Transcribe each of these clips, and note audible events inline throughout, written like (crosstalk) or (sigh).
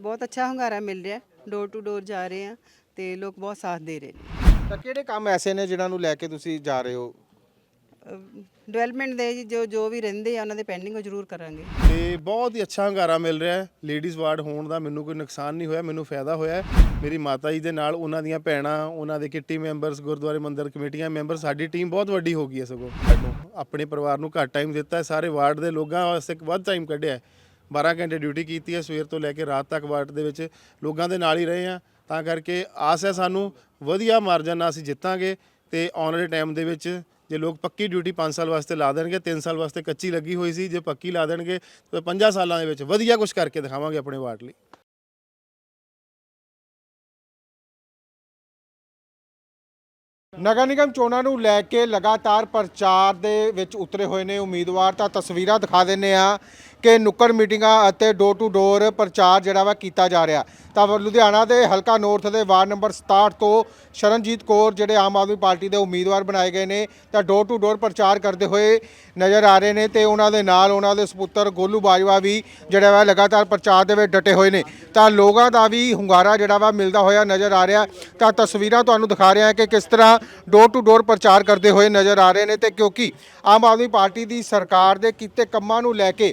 ਬਹੁਤ ਅੱਛਾ ਹੁੰਗਾਰਾ ਮਿਲ ਰਿਹਾ ਡੋਰ ਟੂ ਡੋਰ ਜਾ ਰਹੇ ਆ ਤੇ ਲੋਕ ਬਹੁਤ ਸਾਥ ਦੇ ਰਹੇ ਨੇ। ਤਾਂ ਕਿਹੜੇ ਕੰਮ ਐਸੇ ਨੇ ਜਿਨ੍ਹਾਂ ਨੂੰ ਲੈ ਕੇ ਤੁਸੀਂ ਜਾ ਰਹੇ ਹੋ? ਡਿਵੈਲਪਮੈਂਟ ਦੇ ਜੀ ਜੋ ਜੋ ਵੀ ਰਹਿੰਦੇ ਆ ਉਹਨਾਂ ਦੇ ਪੈਂਡਿੰਗ ਉਹ ਜ਼ਰੂਰ ਕਰਾਂਗੇ। ਤੇ ਬਹੁਤ ਹੀ ਅੱਛਾ ਹੰਗਾਰਾ ਮਿਲ ਰਿਹਾ ਹੈ। ਲੇਡੀਜ਼ ਵਾਰਡ ਹੋਣ ਦਾ ਮੈਨੂੰ ਕੋਈ ਨੁਕਸਾਨ ਨਹੀਂ ਹੋਇਆ ਮੈਨੂੰ ਫਾਇਦਾ ਹੋਇਆ ਹੈ। ਮੇਰੀ ਮਾਤਾ ਜੀ ਦੇ ਨਾਲ ਉਹਨਾਂ ਦੀਆਂ ਭੈਣਾਂ ਉਹਨਾਂ ਦੇ ਕਿੱਟੀ ਮੈਂਬਰਸ ਗੁਰਦੁਆਰੇ ਮੰਦਿਰ ਕਮੇਟੀਆਂ ਮੈਂਬਰ ਸਾਡੀ ਟੀਮ ਬਹੁਤ ਵੱਡੀ ਹੋ ਗਈ ਹੈ ਸਗੋਂ। ਸਾਨੂੰ ਆਪਣੇ ਪਰਿਵਾਰ ਨੂੰ ਘੱਟ ਟਾਈਮ ਦਿੱਤਾ ਹੈ। ਸਾਰੇ ਵਾਰਡ ਦੇ ਲੋਕਾਂ ਵਾਸਤੇ ਵੱਧ ਟਾਈਮ ਕੱਢਿਆ ਹੈ। 12 ਘੰਟੇ ਡਿਊਟੀ ਕੀਤੀ ਹੈ, ਸਵੇਰ ਤੋਂ ਲੈ ਕੇ ਰਾਤ ਤੱਕ ਵਾਰਡ ਦੇ ਵਿੱਚ ਲੋਕਾਂ ਦੇ ਨਾਲ ਹੀ ਰਹੇ ਆ ਤਾਂ ਕਰਕੇ ਆਸ ਹੈ ਸਾਨੂੰ, ਵਧੀਆ ਮਾਰਜਨ ਨਾਲ ਅਸੀਂ ਜਿੱਤਾਂਗੇ ਤੇ ਆਉਣ ਵਾਲੇ ਟਾਈਮ ਦੇ ਵਿੱਚ ਜੇ ਲੋਕ ਪੱਕੀ ਡਿਊਟੀ 5 ਸਾਲ ਵਾਸਤੇ ਲਾ ਦੇਣਗੇ 3 ਸਾਲ ਵਾਸਤੇ ਕੱਚੀ ਲੱਗੀ ਹੋਈ ਸੀ, ਜੇ ਪੱਕੀ ਲਾ ਦੇਣਗੇ ਤਾਂ 50 ਸਾਲਾਂ ਦੇ ਵਿੱਚ ਵਧੀਆ ਕੁਝ ਕਰਕੇ ਦਿਖਾਵਾਂਗੇ ਆਪਣੇ ਵਾਰਡ ਲਈ। ਨਗਰ ਨਿਗਮ ਚੋਣਾਂ ਨੂੰ ਲੈ ਕੇ ਲਗਾਤਾਰ ਪ੍ਰਚਾਰ ਦੇ ਵਿੱਚ ਉਤਰੇ ਹੋਏ ਨੇ ਉਮੀਦਵਾਰ, ਤਾਂ ਤਸਵੀਰਾਂ ਦਿਖਾ ਦਿੰਨੇ ਆ ਕਿ ਨੁੱਕੜ ਮੀਟਿੰਗਾਂ ਅਤੇ ਡੋਰ ਟੂ ਡੋਰ ਪ੍ਰਚਾਰ ਜਿਹੜਾ ਵਾ ਕੀਤਾ ਜਾ ਰਿਹਾ। ਤਾਂ ਲੁਧਿਆਣਾ ਦੇ ਹਲਕਾ ਨੌਰਥ ਦੇ ਵਾਰਡ ਨੰਬਰ 67 ਤੋਂ ਸ਼ਰਨਜੀਤ ਕੌਰ ਜਿਹੜੇ ਆਮ ਆਦਮੀ ਪਾਰਟੀ ਦੇ ਉਮੀਦਵਾਰ ਬਣਾਏ ਗਏ ਨੇ, ਤਾਂ ਡੋਰ ਟੂ ਡੋਰ ਪ੍ਰਚਾਰ ਕਰਦੇ ਹੋਏ ਨਜ਼ਰ ਆ ਰਹੇ ਨੇ ਤੇ ਉਹਨਾਂ ਦੇ ਨਾਲ ਉਹਨਾਂ ਦੇ ਸੁਪੁੱਤਰ ਗੋਲੂ ਬਾਜਵਾ ਵੀ ਜਿਹੜਾ ਵਾ ਲਗਾਤਾਰ ਪ੍ਰਚਾਰ ਦੇ ਵਿੱਚ ਡਟੇ ਹੋਏ ਨੇ। ਤਾਂ ਲੋਕਾਂ ਦਾ ਵੀ ਹੁੰਗਾਰਾ ਜਿਹੜਾ ਵਾ ਮਿਲਦਾ ਹੋਇਆ ਨਜ਼ਰ ਆ ਰਿਹਾ। ਤਾਂ ਤਸਵੀਰਾਂ ਤੁਹਾਨੂੰ ਦਿਖਾ ਰਿਹਾ ਕਿ ਕਿਸ ਤਰ੍ਹਾਂ ਡੋਰ ਟੂ ਡੋਰ ਪ੍ਰਚਾਰ ਕਰਦੇ ਹੋਏ ਨਜ਼ਰ ਆ ਰਹੇ ਨੇ ਤੇ ਕਿਉਂਕਿ ਆਮ ਆਦਮੀ ਪਾਰਟੀ ਦੀ ਸਰਕਾਰ ਦੇ ਕੀਤੇ ਕੰਮਾਂ ਨੂੰ ਲੈ ਕੇ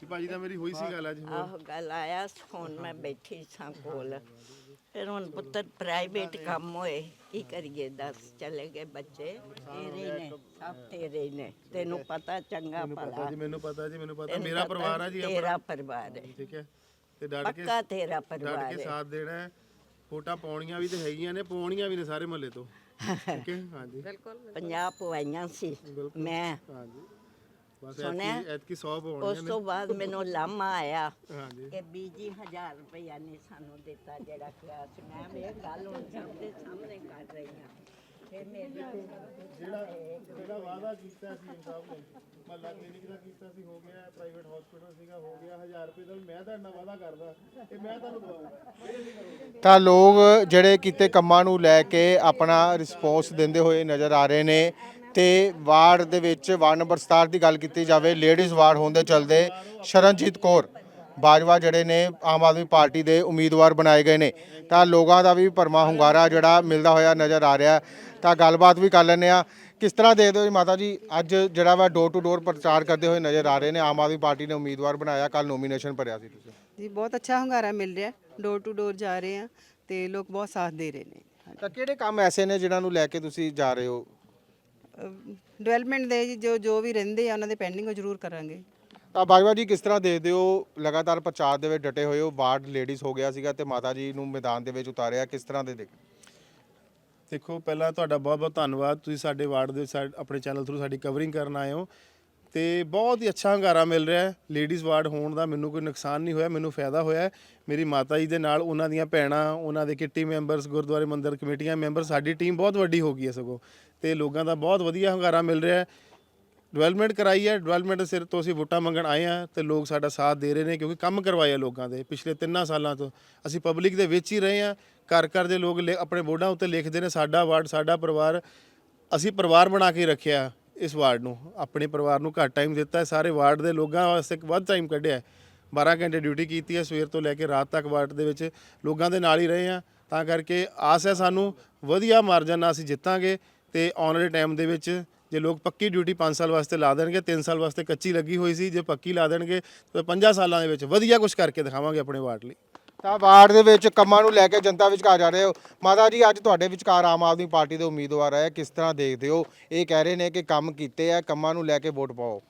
ਕਿ ਭਾਜੀ ਤਾਂ ਮੇਰੀ ਹੋਈ ਸੀ ਗੱਲ ਅੱਜ ਆਹ ਗੱਲ ਆਇਆ ਹੁਣ ਮੈਂ ਬੈਠੀ ਸਾਂ ਕੋਲ। ਫਿਰ ਹੁਣ ਪੁੱਤਰ ਪ੍ਰਾਈਵੇਟ ਕੰਮ ਹੋਏ ਕੀ ਕਰੀਏ ਦੱਸ ਚਲੇ ਗਏ ਬੱਚੇ। ਤੇਰੇ ਨੇ ਸਭ ਤੇਰੇ ਹੀ ਨੇ। ਤੈਨੂੰ ਪਤਾ ਚੰਗਾ ਪਤਾ ਭਲਾ। ਜੀ ਮੈਨੂੰ ਪਤਾ ਜੀ ਮੈਨੂੰ ਪਤਾ। ਤੈਨੂੰ ਮੇਰਾ ਪਤਾ ਪਰਿਵਾਰ ਆ ਜੀ ਤੇਰਾ ਆਪਣਾ ਪਰਿਵਾਰ ਹੈ। ਠੀਕ ਹੈ। ਤੇ ਡਟ ਕੇ ਪੱਕਾ ਤੇਰਾ ਡਟ ਪਰਿਵਾਰ ਕੇ ਹੈ। ਸਾਥ ਦੇਣਾ ਹੈ। ਵੋਟਾਂ ਪਾਉਣੀਆਂ ਵੀ ਤੇ ਹੈਗੀਆਂ ਨੇ ਪਾਉਣੀਆਂ ਵੀ ਨੇ ਸਾਰੇ ਮਹੱਲੇ ਤੋਂ। (laughs) ਠੀਕ ਹੈ? ਹਾਂਜੀ। ਪੰਜਾਬ ਪਵਾਈਆਂ ਸੀ। ਮੈਂ ਹਾਂਜੀ। ਸੁਣਿਆ? ਐਤਕੀ ਐਤਕੀ 100 ਉਸ ਤੋਂ ਬਾਅਦ ਮੈਨੂੰ ਲਾਮਾ ਆਇਆ ਹਾਂਜੀ। ਕਿ ਬੀਜੀ ਹਜ਼ਾਰ ਰੁਪਇਆ ਨੇ ਸਾਨੂੰ ਦਿੱਤਾ ਜਿਹੜਾ ਕਿਹਾ ਸੀ। ਮੈਂ ਇਹ ਗੱਲ ਹੁਣ ਸਭ ਦੇ ਸਾਹਮਣੇ ਕਰ ਰਹੀ ਹਾਂ। ਫਿਰ ਮੇਰੀ ਜਿਹੜਾ ਜਿਹੜਾ ਵਾਅਦਾ ਕੀਤਾ ਸੀ ਸਾਹਿਬ ਨੇ ਮਹੱਲਾ ਕਲੀਨਿਕ ਦਾ ਕੀਤਾ ਸੀ ਹੋ ਗਿਆ ਪ੍ਰਾਈਵੇਟ ਹਸਪੀਟਲ ਸੀਗਾ ਹੋ ਗਿਆ 1000 ਰੁਪਏ ਦਾ ਵੀ ਮੈਂ ਤੁਹਾਡੇ ਨਾਲ ਵਾਅਦਾ ਕਰਦਾ ਇਹ ਮੈਂ ਤੁਹਾਨੂੰ ਦਵਾਉਂਗਾ ਤਾਂ ਲੋਕ ਜਿਹੜੇ ਕੀਤੇ ਕੰਮਾਂ ਨੂੰ ਲੈ ਕੇ ਆਪਣਾ ਰਿਸਪੌਂਸ ਦਿੰਦੇ ਹੋਏ ਨਜ਼ਰ ਆ ਰਹੇ ਨੇ ਤੇ ਵਾਰਡ ਦੇ ਵਿੱਚ ਵਾਰਡ ਨੰਬਰ 67 ਦੀ ਗੱਲ ਕੀਤੀ ਜਾਵੇ ਲੇਡੀਜ਼ ਵਾਰਡ ਹੋਣ ਦੇ ਚਲਦੇ ਸ਼ਰਨਜੀਤ ਕੌਰ ਬਾਜਵਾ ਜਿਹੜੇ ਨੇ ਆਮ ਆਦਮੀ ਪਾਰਟੀ ਦੇ ਉਮੀਦਵਾਰ ਬਣਾਏ ਗਏ ਨੇ। ਤਾਂ ਲੋਕਾਂ ਦਾ ਵੀ ਭਰਮਾ ਹੁੰਗਾਰਾ ਜਿਹੜਾ ਮਿਲਦਾ ਹੋਇਆ ਨਜ਼ਰ ਆ ਰਿਹਾ। ਤਾਂ ਗੱਲਬਾਤ ਵੀ ਕਰ ਲੈਂਦੇ ਆ ਕਿਸ ਤਰ੍ਹਾਂ ਦੇਖਦੇ ਹੋ ਜੀ ਮਾਤਾ ਜੀ? ਅੱਜ ਜਿਹੜਾ ਵਾ ਡੋਰ ਟੂ ਡੋਰ ਪ੍ਰਚਾਰ ਕਰਦੇ ਹੋਏ ਨਜ਼ਰ ਆ ਰਹੇ ਨੇ। ਆਮ ਆਦਮੀ ਪਾਰਟੀ ਨੇ ਉਮੀਦਵਾਰ ਬਣਾਇਆ। ਕੱਲ ਨੋਮੀਨੇਸ਼ਨ ਭਰਿਆ ਸੀ ਤੁਸੀਂ। ਜੀ ਬਹੁਤ ਅੱਛਾ ਹੁੰਗਾਰਾ ਮਿਲ ਰਿਹਾ। ਡੋਰ ਟੂ ਡੋਰ ਜਾ ਰਹੇ ਆ ਤੇ ਲੋਕ ਬਹੁਤ ਸਾਥ ਦੇ ਰਹੇ ਨੇ। ਤਾਂ ਕਿਹੜੇ ਕੰਮ ਐਸੇ ਨੇ ਜਿਨ੍ਹਾਂ ਨੂੰ ਲੈ ਕੇ ਤੁਸੀਂ ਜਾ ਰਹੇ ਹੋ? ਡਿਵੈਲਪਮੈਂਟ ਦੇ ਜੀ ਜੋ ਵੀ ਰਹਿੰਦੇ ਆ ਉਹਨਾਂ ਦੇ ਪੈਂਡਿੰਗ ਉਹ ਜ਼ਰੂਰ ਕਰਾਂਗੇ। ਤਾਂ ਬਾਜਵਾ ਜੀ ਕਿਸ ਤਰ੍ਹਾਂ ਦੇਖਦੇ ਹੋ ਲਗਾਤਾਰ ਪ੍ਰਚਾਰ ਦੇ ਵਿੱਚ ਡਟੇ ਹੋਏ ਹੋ? ਵਾਰਡ ਲੇਡੀਜ਼ ਹੋ ਗਿਆ ਸੀਗਾ ਤੇ ਮਾਤਾ ਜੀ ਨੂੰ ਮੈਦਾਨ ਦੇ ਵਿੱਚ ਉਤਾਰਿਆ। ਕਿਸ ਤਰ੍ਹਾਂ ਦੇ ਦੇਖ? ਦੇਖੋ ਪਹਿਲਾਂ ਤੁਹਾਡਾ ਬਹੁਤ ਬਹੁਤ ਧੰਨਵਾਦ। ਤੁਸੀਂ ਸਾਡੇ ਵਾਰਡ ਦੇ ਆਪਣੇ ਚੈਨਲ ਥਰੂ ਸਾਡੀ ਕਵਰਿੰਗ ਕਰਨ ਆਏ ਹੋ ਤੇ ਬਹੁਤ ਹੀ ਅੱਛਾ ਹੰਗਾਰਾ ਮਿਲ ਰਿਹਾ ਹੈ। ਲੇਡੀਜ਼ ਵਾਰਡ ਹੋਣ ਦਾ ਮੈਨੂੰ ਕੋਈ ਨੁਕਸਾਨ ਨਹੀਂ ਹੋਇਆ ਮੈਨੂੰ ਫਾਇਦਾ ਹੋਇਆ। ਮੇਰੀ ਮਾਤਾ ਜੀ ਦੇ ਨਾਲ ਉਹਨਾਂ ਦੀਆਂ ਭੈਣਾਂ ਉਹਨਾਂ ਦੇ ਕਿੱਟੀ ਮੈਂਬਰਸ ਗੁਰਦੁਆਰੇ ਮੰਦਿਰ ਕਮੇਟੀਆਂ ਮੈਂਬਰ ਸਾਡੀ ਟੀਮ ਬਹੁਤ ਵੱਡੀ ਹੋ ਗਈ ਹੈ ਸਗੋਂ। ਤੇ ਲੋਕਾਂ ਦਾ ਬਹੁਤ ਵਧੀਆ ਹੰਗਾਰਾ ਮਿਲ ਰਿਹਾ ਹੈ। ਡਿਵੈਲਪਮੈਂਟ ਕਰਾਈ ਹੈ। ਡਿਵੈਲਪਮੈਂਟ ਸਿਰ ਤੋਂ ਅਸੀਂ ਵੋਟਾਂ ਮੰਗਣ ਆਏ ਆ ਤੇ ਲੋਕ ਸਾਡਾ ਸਾਥ ਦੇ ਰਹੇ ਨੇ ਕਿਉਂਕਿ ਕੰਮ ਕਰਵਾਏ ਆ ਲੋਕਾਂ ਦੇ ਪਿਛਲੇ ਤਿੰਨਾਂ ਸਾਲਾਂ ਤੋਂ। ਅਸੀਂ ਪਬਲਿਕ ਦੇ ਵਿੱਚ ਹੀ ਰਹੇ ਆ ਘਰ ਘਰ ਦੇ ਲੋਕ ਲਿ- ਆਪਣੇ ਬੋਰਡਾਂ ਉੱਤੇ ਲਿਖਦੇ ਨੇ, ਸਾਡਾ ਵਾਰਡ, ਸਾਡਾ ਪਰਿਵਾਰ, ਅਸੀਂ ਪਰਿਵਾਰ ਬਣਾ ਕੇ ਰੱਖਿਆ ਇਸ ਵਾਰਡ ਨੂੰ। ਆਪਣੇ ਪਰਿਵਾਰ ਨੂੰ ਘੱਟ ਟਾਈਮ ਦਿੱਤਾ ਹੈ। ਸਾਰੇ ਵਾਰਡ ਦੇ ਲੋਕਾਂ ਵਾਸਤੇ ਵੱਧ ਟਾਈਮ ਕੱਢਿਆ ਹੈ। 12 ਘੰਟੇ ਡਿਊਟੀ ਕੀਤੀ ਹੈ। ਸਵੇਰ ਤੋਂ ਲੈ ਕੇ ਰਾਤ ਤੱਕ ਵਾਰਡ ਦੇ ਵਿੱਚ ਲੋਕਾਂ ਦੇ ਨਾਲ ਹੀ ਰਹੇ ਆ ਤਾਂ ਕਰਕੇ ਆਸ ਹੈ ਸਾਨੂੰ, ਵਧੀਆ ਮਾਰਜਨ ਨਾਲ ਅਸੀਂ ਜਿੱਤਾਂਗੇ। ਤੇ ਆਉਣ ਵਾਲੇ ਟਾਈਮ ਦੇ ਵਿੱਚ ਜੇ ਲੋਕ ਪੱਕੀ ਡਿਊਟੀ 5 ਸਾਲ ਵਾਸਤੇ ਲਾ ਦੇਣਗੇ 3 ਸਾਲ ਵਾਸਤੇ ਕੱਚੀ ਲੱਗੀ ਹੋਈ ਸੀ ਜੇ ਪੱਕੀ ਲਾ ਦੇਣਗੇ ਤਾਂ 50 ਸਾਲਾਂ ਦੇ ਵਿੱਚ ਵਧੀਆ ਕੁਝ ਕਰਕੇ ਦਿਖਾਵਾਂਗੇ ਆਪਣੇ ਵਾਰਡ ਲਈ। ਤਾਂ ਵਾਰਡ ਦੇ ਵਿੱਚ ਕੰਮਾਂ ਨੂੰ ਲੈ ਕੇ ਜਨਤਾ ਵਿਚਕਾਰ ਜਾ ਰਹੇ ਹੋ। ਮਾਤਾ ਜੀ ਅੱਜ ਤੁਹਾਡੇ ਵਿਚਕਾਰ ਆਮ ਆਦਮੀ ਪਾਰਟੀ ਦੇ ਉਮੀਦਵਾਰ ਆਏ ਕਿਸ ਤਰ੍ਹਾਂ ਦੇਖਦੇ ਹੋ? ਇਹ ਕਹਿ ਰਹੇ ਨੇ ਕਿ ਕੰਮ ਕੀਤੇ ਆ ਕੰਮਾਂ ਨੂੰ ਲੈ ਕੇ ਵੋਟ ਪਾਓ।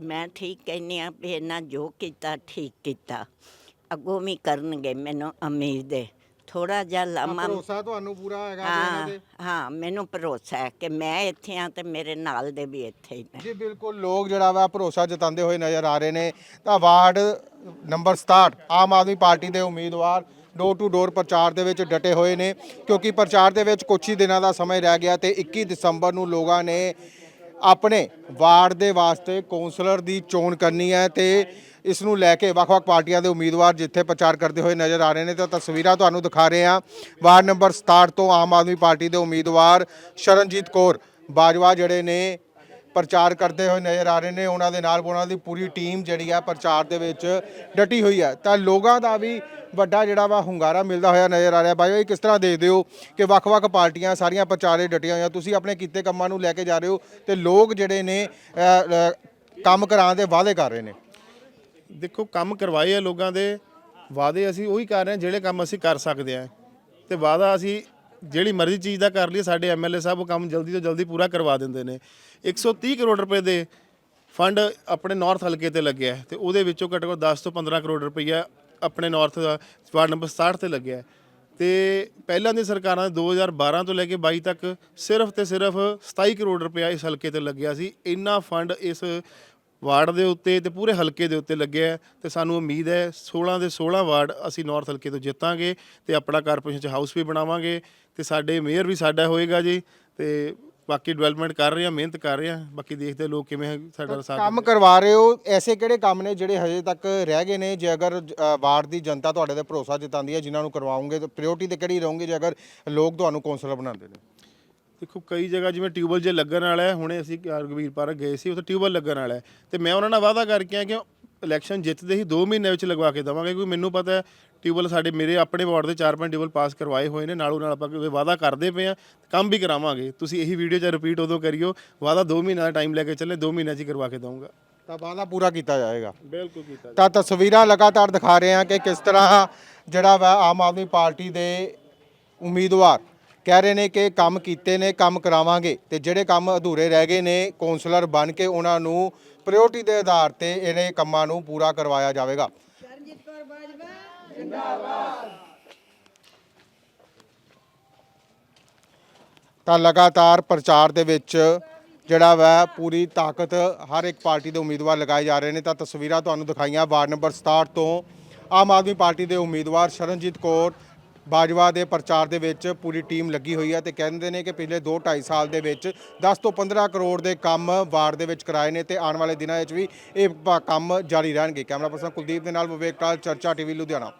ਮੈਂ ਠੀਕ ਕਹਿੰਨੀ ਆ ਵੀ ਇਹਨਾਂ ਜੋ ਕੀਤਾ ਠੀਕ ਕੀਤਾ। ਅੱਗੋਂ ਵੀ ਕਰਨਗੇ ਮੈਨੂੰ ਉਮੀਦ ਹੈ। ਥੋੜਾ ਜਿਹਾ ਲਾਮਾ ਭਰੋਸਾ ਤੁਹਾਨੂੰ ਪੂਰਾ ਹੈਗਾ ਜੀ ਇਹਨਾਂ ਹਾਂ ਤੇ ਹਾਂ ਮੈਨੂੰ ਭਰੋਸਾ ਹੈ ਕਿ ਮੈਂ ਇੱਥੇ ਆ ਤੇ ਮੇਰੇ ਨਾਲ ਦੇ ਵੀ ਇੱਥੇ ਹੀ ਨੇ। ਜੀ ਬਿਲਕੁਲ ਲੋਕ ਜਿਹੜਾ ਵਾ ਭਰੋਸਾ ਜਤਾਉਂਦੇ ਹੋਏ ਨਜ਼ਰ ਆ ਰਹੇ ਨੇ। ਤਾਂ ward number 67 Aam Aadmi party ਦੇ ਉਮੀਦਵਾਰ ਡੋਰ ਟੂ ਡੋਰ ਪ੍ਰਚਾਰ ਦੇ ਵਿੱਚ ਡਟੇ ਹੋਏ ਨੇ। ਕਿਉਂਕਿ ਪ੍ਰਚਾਰ ਦੇ ਵਿੱਚ ਕੁਝ ਹੀ ਦਿਨਾਂ ਦਾ ਸਮਾਂ ਰਹਿ ਗਿਆ ਤੇ 21 ਦਸੰਬਰ ਨੂੰ ਲੋਕਾਂ ਨੇ ਆਪਣੇ ਵਾਰਡ ਦੇ ਵਾਸਤੇ ਕੌਂਸਲਰ ਦੀ ਚੋਣ ਕਰਨੀ ਹੈ ਤੇ ਇਸ ਨੂੰ ਲੈ ਕੇ ਵੱਖ-ਵੱਖ ਪਾਰਟੀਆਂ ਦੇ ਉਮੀਦਵਾਰ ਜਿੱਥੇ ਪ੍ਰਚਾਰ ਕਰਦੇ ਹੋਏ ਨਜ਼ਰ ਆ ਰਹੇ ਨੇ ਤਾਂ ਤਸਵੀਰਾਂ ਤੁਹਾਨੂੰ ਦਿਖਾ ਰਹੇ ਹਾਂ। ਵਾਰਡ ਨੰਬਰ 67 ਤੋਂ ਆਮ ਆਦਮੀ ਪਾਰਟੀ ਦੇ ਉਮੀਦਵਾਰ ਸ਼ਰਨਜੀਤ ਕੌਰ ਬਾਜਵਾ ਜਿਹੜੇ ਨੇ ਪ੍ਰਚਾਰ ਕਰਦੇ ਹੋਏ ਨਜ਼ਰ ਆ ਰਹੇ ਨੇ, ਉਹਨਾਂ ਦੇ ਨਾਲ ਉਹਨਾਂ ਦੀ ਪੂਰੀ ਟੀਮ ਜਿਹੜੀ ਆ ਪ੍ਰਚਾਰ ਦੇ ਵਿੱਚ ਡਟੀ ਹੋਈ ਹੈ। ਤਾਂ ਲੋਕਾਂ ਦਾ ਵੀ ਵੱਡਾ ਜਿਹੜਾ ਵਾ ਹੁੰਗਾਰਾ ਮਿਲਦਾ ਹੋਇਆ ਨਜ਼ਰ ਆ ਰਿਹਾ। ਬਾਈ, ਇਹ ਕਿਸ ਤਰ੍ਹਾਂ ਦੇਖਦੇ ਹੋ ਕਿ ਵੱਖ-ਵੱਖ ਪਾਰਟੀਆਂ ਸਾਰੀਆਂ ਪ੍ਰਚਾਰੇ ਡਟੀਆਂ ਹੋਈਆਂ? ਤੁਸੀਂ ਆਪਣੇ ਕੀਤੇ ਕੰਮਾਂ ਨੂੰ ਲੈ ਕੇ ਜਾ ਰਹੇ ਹੋ ਤੇ ਲੋਕ ਜਿਹੜੇ ਨੇ ਕੰਮ ਕਰਾਉਣ ਦੇ ਵਾਅਦੇ ਕਰ ਰਹੇ ਨੇ। ਦੇਖੋ, ਕੰਮ ਕਰਵਾਏ ਆ ਲੋਕਾਂ ਦੇ, ਵਾਅਦੇ ਅਸੀਂ ਉਹੀ ਕਰ ਰਹੇ ਹਾਂ ਜਿਹੜੇ ਕੰਮ ਅਸੀਂ ਕਰ ਸਕਦੇ ਹਾਂ। ਤੇ ਵਾਅਦਾ ਅਸੀਂ ਜਿਹੜੀ ਮਰਜ਼ੀ ਚੀਜ਼ ਦਾ ਕਰ ਲਈਏ, ਸਾਡੇ ਐਮਐਲਏ ਸਾਹਿਬ ਉਹ ਕੰਮ ਜਲਦੀ ਤੋਂ ਜਲਦੀ ਪੂਰਾ ਕਰਵਾ ਦਿੰਦੇ ਨੇ 130 ਕਰੋੜ ਰੁਪਏ ਦੇ ਫੰਡ ਆਪਣੇ ਨਾਰਥ ਹਲਕੇ ਤੇ ਲੱਗਿਆ ਹੈ ਤੇ ਉਹਦੇ ਵਿੱਚੋਂ ਘੱਟੋ ਘੱਟ 10 ਤੋਂ 15 ਕਰੋੜ ਰੁਪਈਆ ਆਪਣੇ ਨਾਰਥ ਦਾ ਵਾਰਡ ਨੰਬਰ 67 ਤੇ ਲੱਗਿਆ ਹੈ। ਤੇ ਪਹਿਲਾਂ ਦੀ ਸਰਕਾਰਾਂ ਦੇ 2012 ਤੋਂ ਲੈ ਕੇ 22 ਤੱਕ ਸਿਰਫ ਤੇ ਸਿਰਫ 27 ਕਰੋੜ ਰੁਪਇਆ ਇਸ ਹਲਕੇ ਤੇ ਲੱਗਿਆ ਸੀ ਇੰਨਾ ਫੰਡ ਇਸ ਵਾਰਡ ਦੇ ਉੱਤੇ ਤੇ ਪੂਰੇ ਹਲਕੇ ਦੇ ਉੱਤੇ ਲੱਗਿਆ ਹੈ ਤੇ ਸਾਨੂੰ ਉਮੀਦ ਹੈ 16 ਦੇ 16 ਵਾਰਡ ਅਸੀਂ ਨਾਰਥ ਹਲਕੇ ਤੋਂ ਜਿੱਤਾਂਗੇ ਤੇ ਆਪਣਾ ਕਾਰਪੋਰੇਸ਼ਨ ਚ ਹਾਊਸ ਵੀ ਬਣਾਵਾਂਗੇ ਤੇ ਸਾਡੇ ਮੇਅਰ ਵੀ ਸਾਡਾ ਹੋਏਗਾ ਜੀ ਤੇ ਬਾਕੀ ਡਿਵੈਲਪਮੈਂਟ ਕਰ ਰਹੇ ਹਾਂ ਮਿਹਨਤ ਕਰ ਰਹੇ ਹਾਂ ਬਾਕੀ ਦੇਖਦੇ ਲੋਕ ਕਿਵੇਂ ਸਾਡਾ ਸਾਥ ਕੰਮ ਕਰਵਾ ਰਹੇ ਹੋ ਐਸੇ ਕਿਹੜੇ ਕੰਮ ਨੇ ਜਿਹੜੇ ਹਜੇ ਤੱਕ ਰਹਿ ਗਏ ਨੇ? ਜੇ ਅਗਰ ਵਾਰਡ ਦੀ ਜਨਤਾ ਤੁਹਾਡੇ ਤੇ ਭਰੋਸਾ ਜਤਾਉਂਦੀ ਹੈ ਜਿਨ੍ਹਾਂ ਨੂੰ ਕਰਵਾਉਂਗੇ ਤਾਂ ਪ੍ਰਾਇੋਰਟੀ ਤੇ ਕਿਹੜੀ ਰਹੋਗੇ ਜੇ ਅਗਰ ਲੋਕ ਤੁਹਾਨੂੰ ਕੌਂਸਲਰ ਬਣਾਉਂਦੇ ਨੇ? ਦੇਖੋ ਕਈ ਜਗ੍ਹਾ ਜਿਵੇਂ ਟਿਊਬਲ ਜੇ ਲੱਗਣ ਵਾਲਾ ਹੈ ਹੁਣੇ ਅਸੀਂ ਰਗਵੀਰ ਪਾਰਕ ਗਏ ਸੀ ਉੱਥੇ ਟਿਊਬਲ ਲੱਗਣ ਵਾਲਾ ਹੈ। ਤੇ ਮੈਂ ਉਹਨਾਂ ਨਾਲ ਵਾਅਦਾ ਕਰਕੇ ਆ ਕਿ ਇਲੈਕਸ਼ਨ ਜਿੱਤਦੇ ਹੀ 2 ਮਹੀਨੇ ਵਿੱਚ ਲਗਵਾ ਕੇ ਦੇਵਾਂਗੇ ਕਿਉਂਕਿ ਮੈਨੂੰ ਪਤਾ ਹੈ ਟਿਊਬਲ ਸਾਡੇ ਮੇਰੇ ਆਪਣੇ ਵਾਰਡ ਦੇ 4-5 ਟਿਊਬਲ ਪਾਸ ਕਰਵਾਏ ਹੋਏ ਨੇ ਨਾਲੋਂ ਨਾਲ ਆਪਾਂ ਵਾਅਦਾ ਕਰਦੇ ਪਏ ਆ ਕੰਮ ਵੀ ਕਰਾਵਾਂਗੇ। ਤੁਸੀਂ ਇਹੀ ਵੀਡੀਓ 'ਚ ਰਿਪੀਟ ਉਦੋਂ ਕਰਿਓ ਵਾਅਦਾ 2 ਮਹੀਨਿਆਂ ਦਾ ਟਾਈਮ ਲੈ ਕੇ ਚੱਲੇ 2 ਮਹੀਨਿਆਂ 'ਚ ਕਰਵਾ ਕੇ ਦਊਂਗਾ। ਤਾਂ ਵਾਅਦਾ ਪੂਰਾ ਕੀਤਾ ਜਾਏਗਾ। ਬਿਲਕੁਲ ਕੀਤਾ ਤਾਂ ਤਸਵੀਰਾਂ ਲਗਾਤਾਰ ਦਿਖਾ ਰਹੇ ਹਾਂ ਕਿ ਕਿਸ ਤਰ੍ਹਾਂ ਜਿਹੜਾ ਆਮ ਆਦਮੀ ਪਾਰਟੀ ਦੇ ਉਮੀਦਵਾਰ ਕਹਿ ਰਹੇ ਨੇ ਕਿ ਕੰਮ ਕੀਤੇ ਨੇ ਕੰਮ ਕਰਾਵਾਂਗੇ ਤੇ ਜਿਹੜੇ ਕੰਮ ਅਧੂਰੇ ਰਹਿ ਗਏ ਨੇ ਕੌਂਸਲਰ ਬਣ ਕੇ ਉਹਨਾਂ ਨੂੰ ਪ੍ਰਾਇੋਰਟੀ ਦੇ ਆਧਾਰ ਤੇ ਇਹਨੇ ਕੰਮਾਂ ਨੂੰ ਪੂਰਾ ਕਰਵਾਇਆ ਜਾਵੇਗਾ। ਤਾਂ ਲਗਾਤਾਰ ਪ੍ਰਚਾਰ ਦੇ ਵਿੱਚ ਜਿਹੜਾ ਵਾ ਪੂਰੀ ਤਾਕਤ ਹਰ ਇੱਕ ਪਾਰਟੀ ਦੇ ਉਮੀਦਵਾਰ ਲਗਾਏ ਜਾ ਰਹੇ ਨੇ। ਤਾਂ ਤਸਵੀਰਾਂ ਤੁਹਾਨੂੰ ਦਿਖਾਈਆਂ ਵਾਰਡ ਨੰਬਰ 67 ਤੋਂ ਆਮ ਆਦਮੀ ਪਾਰਟੀ ਦੇ ਉਮੀਦਵਾਰ ਸ਼ਰਨਜੀਤ ਕੌਰ ਬਾਜਵਾ ਦੇ ਪ੍ਰਚਾਰ ਦੇ ਵਿੱਚ ਪੂਰੀ ਟੀਮ ਲੱਗੀ ਹੋਈ ਹੈ ਤੇ ਕਹਿੰਦੇ ਨੇ ਕਿ ਪਿਛਲੇ 2 2.5 ਸਾਲ ਦੇ ਵਿੱਚ 10 ਤੋਂ 15 ਕਰੋੜ ਦੇ ਕੰਮ ਵਾਰਡ ਦੇ ਵਿੱਚ ਕਰਾਏ ਨੇ ਤੇ ਆਉਣ ਵਾਲੇ ਦਿਨਾਂ ਵਿੱਚ ਵੀ ਇਹ ਕੰਮ ਜਾਰੀ ਰਹਿਣਗੇ। ਕੈਮਰਾ ਪਰਸਨ ਕੁਲਦੀਪ ਦੇ ਨਾਲ ਵਿਵੇਕ ਕਾਲ ਚਰਚਾ ਟੀਵੀ, ਲੁਧਿਆਣਾ।